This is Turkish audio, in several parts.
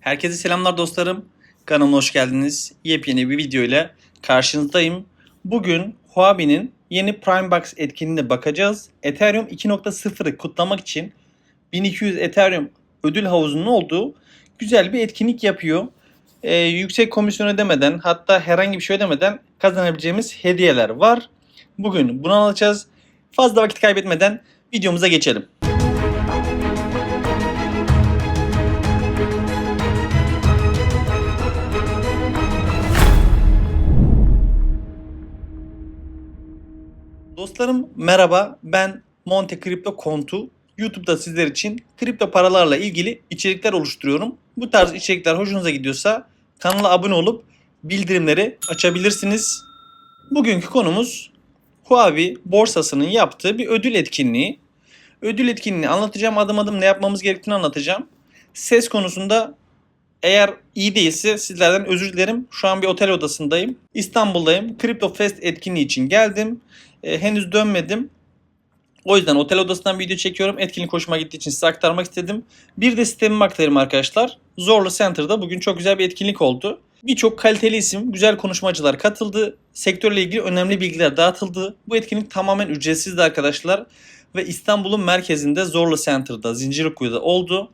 Herkese selamlar dostlarım. Kanalıma hoş geldiniz. Yepyeni bir video ile karşınızdayım. Bugün Huobi'nin yeni Prime Box etkinliğine bakacağız. Ethereum 2.0'ı kutlamak için 1200 Ethereum ödül havuzunun olduğu güzel bir etkinlik yapıyor. Ee, yüksek komisyon ödemeden hatta herhangi bir şey ödemeden kazanabileceğimiz hediyeler var. Bugün bunu alacağız. Fazla vakit kaybetmeden videomuza geçelim. Dostlarım merhaba ben Monte Kripto Kontu. YouTube'da sizler için kripto paralarla ilgili içerikler oluşturuyorum. Bu tarz içerikler hoşunuza gidiyorsa kanala abone olup bildirimleri açabilirsiniz. Bugünkü konumuz Huawei borsasının yaptığı bir ödül etkinliği. Ödül etkinliğini anlatacağım adım adım ne yapmamız gerektiğini anlatacağım. Ses konusunda eğer iyi değilse sizlerden özür dilerim. Şu an bir otel odasındayım. İstanbul'dayım. Crypto Fest etkinliği için geldim. E, henüz dönmedim. O yüzden otel odasından video çekiyorum. Etkinlik hoşuma gittiği için size aktarmak istedim. Bir de sistemimi aktarayım arkadaşlar. Zorlu Center'da bugün çok güzel bir etkinlik oldu. Birçok kaliteli isim, güzel konuşmacılar katıldı. Sektörle ilgili önemli bilgiler dağıtıldı. Bu etkinlik tamamen ücretsizdi arkadaşlar. Ve İstanbul'un merkezinde Zorlu Center'da, Zincirlikuyu'da oldu.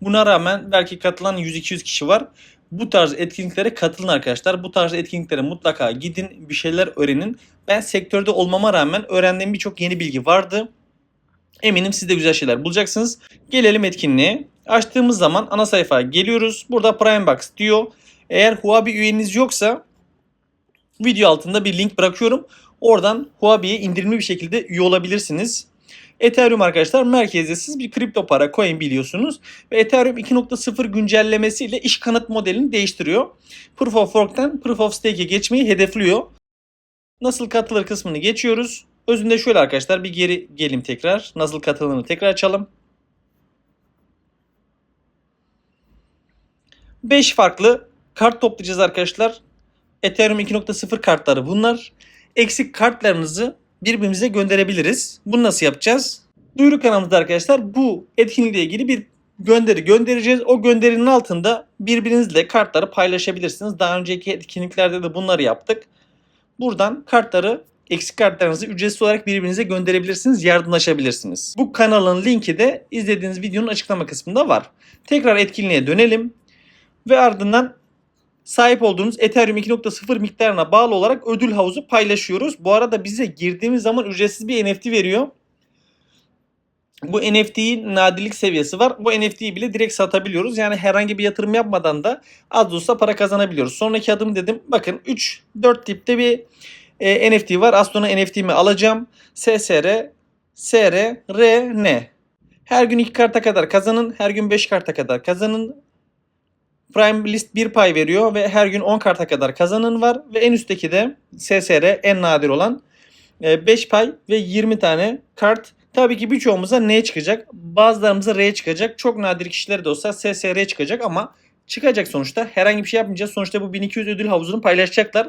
Buna rağmen belki katılan 100-200 kişi var. Bu tarz etkinliklere katılın arkadaşlar. Bu tarz etkinliklere mutlaka gidin, bir şeyler öğrenin. Ben sektörde olmama rağmen öğrendiğim birçok yeni bilgi vardı. Eminim siz de güzel şeyler bulacaksınız. Gelelim etkinliğe. Açtığımız zaman ana sayfaya geliyoruz. Burada Prime Box diyor. Eğer Huobi üyeniz yoksa video altında bir link bırakıyorum. Oradan Huobi'ye indirimli bir şekilde üye olabilirsiniz. Ethereum arkadaşlar merkeziyetsiz bir kripto para coin biliyorsunuz. Ve Ethereum 2.0 güncellemesiyle iş kanıt modelini değiştiriyor. Proof of Work'ten Proof of Stake'e geçmeyi hedefliyor. Nasıl katılır kısmını geçiyoruz. Özünde şöyle arkadaşlar bir geri gelim tekrar. Nasıl katılımını tekrar açalım. 5 farklı kart toplayacağız arkadaşlar. Ethereum 2.0 kartları bunlar. Eksik kartlarınızı birbirimize gönderebiliriz. Bunu nasıl yapacağız? Duyuru kanalımızda arkadaşlar bu etkinlikle ilgili bir gönderi göndereceğiz. O gönderinin altında birbirinizle kartları paylaşabilirsiniz. Daha önceki etkinliklerde de bunları yaptık. Buradan kartları eksik kartlarınızı ücretsiz olarak birbirinize gönderebilirsiniz, yardımlaşabilirsiniz. Bu kanalın linki de izlediğiniz videonun açıklama kısmında var. Tekrar etkinliğe dönelim ve ardından sahip olduğunuz Ethereum 2.0 miktarına bağlı olarak ödül havuzu paylaşıyoruz. Bu arada bize girdiğimiz zaman ücretsiz bir NFT veriyor. Bu NFT'nin nadirlik seviyesi var. Bu NFT'yi bile direkt satabiliyoruz. Yani herhangi bir yatırım yapmadan da az da olsa para kazanabiliyoruz. Sonraki adım dedim. Bakın 3-4 tipte bir e, NFT var. Az sonra NFT'mi alacağım. SSR, SR, R, N. Her gün 2 karta kadar kazanın. Her gün 5 karta kadar kazanın. Prime List 1 pay veriyor ve her gün 10 karta kadar kazanın var. Ve en üstteki de SSR en nadir olan 5 pay ve 20 tane kart. Tabii ki birçoğumuza N çıkacak. Bazılarımıza R çıkacak. Çok nadir kişilere de olsa SSR çıkacak ama çıkacak sonuçta. Herhangi bir şey yapmayacağız. Sonuçta bu 1200 ödül havuzunu paylaşacaklar.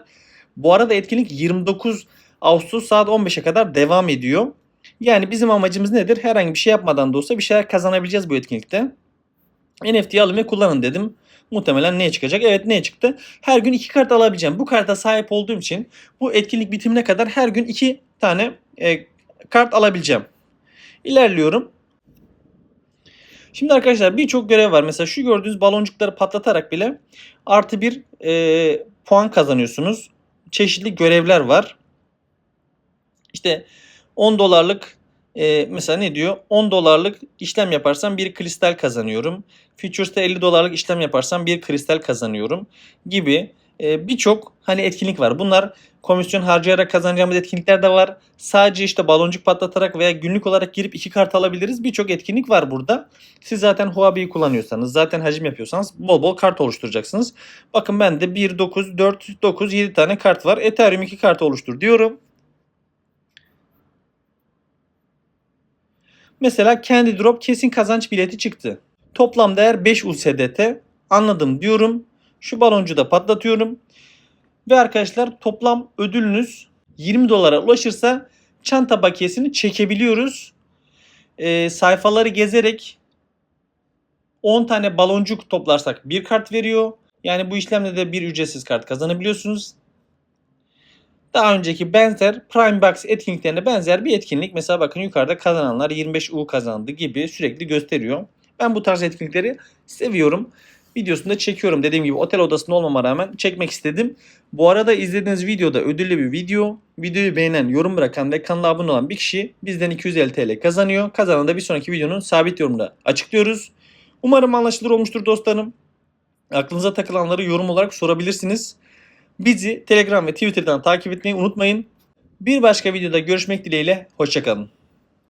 Bu arada etkinlik 29 Ağustos saat 15'e kadar devam ediyor. Yani bizim amacımız nedir? Herhangi bir şey yapmadan da olsa bir şeyler kazanabileceğiz bu etkinlikte. NFT'yi alın ve kullanın dedim. Muhtemelen ne çıkacak? Evet ne çıktı? Her gün iki kart alabileceğim. Bu karta sahip olduğum için bu etkinlik bitimine kadar her gün iki tane e, kart alabileceğim. İlerliyorum. Şimdi arkadaşlar birçok görev var. Mesela şu gördüğünüz baloncukları patlatarak bile artı bir e, puan kazanıyorsunuz. Çeşitli görevler var. İşte 10 dolarlık e, mesela ne diyor? 10 dolarlık işlem yaparsam bir kristal kazanıyorum. Futures'ta 50 dolarlık işlem yaparsam bir kristal kazanıyorum gibi e, birçok hani etkinlik var. Bunlar komisyon harcayarak kazanacağımız etkinlikler de var. Sadece işte baloncuk patlatarak veya günlük olarak girip iki kart alabiliriz. Birçok etkinlik var burada. Siz zaten Huobi'yi kullanıyorsanız, zaten hacim yapıyorsanız bol bol kart oluşturacaksınız. Bakın bende 1, 9, 4, 9, 7 tane kart var. Ethereum 2 kartı oluştur diyorum. Mesela Candy Drop kesin kazanç bileti çıktı. Toplam değer 5 USDT. Anladım diyorum. Şu baloncu da patlatıyorum. Ve arkadaşlar toplam ödülünüz 20 dolara ulaşırsa çanta bakiyesini çekebiliyoruz. E, sayfaları gezerek 10 tane baloncuk toplarsak bir kart veriyor. Yani bu işlemle de bir ücretsiz kart kazanabiliyorsunuz. Daha önceki benzer Prime Box etkinliklerine benzer bir etkinlik. Mesela bakın yukarıda kazananlar 25 U kazandı gibi sürekli gösteriyor. Ben bu tarz etkinlikleri seviyorum. Videosunu da çekiyorum. Dediğim gibi otel odasında olmama rağmen çekmek istedim. Bu arada izlediğiniz videoda ödüllü bir video. Videoyu beğenen, yorum bırakan ve kanala abone olan bir kişi bizden 250 TL kazanıyor. Kazanan da bir sonraki videonun sabit yorumunda açıklıyoruz. Umarım anlaşılır olmuştur dostlarım. Aklınıza takılanları yorum olarak sorabilirsiniz. Bizi Telegram ve Twitter'dan takip etmeyi unutmayın. Bir başka videoda görüşmek dileğiyle. Hoşçakalın.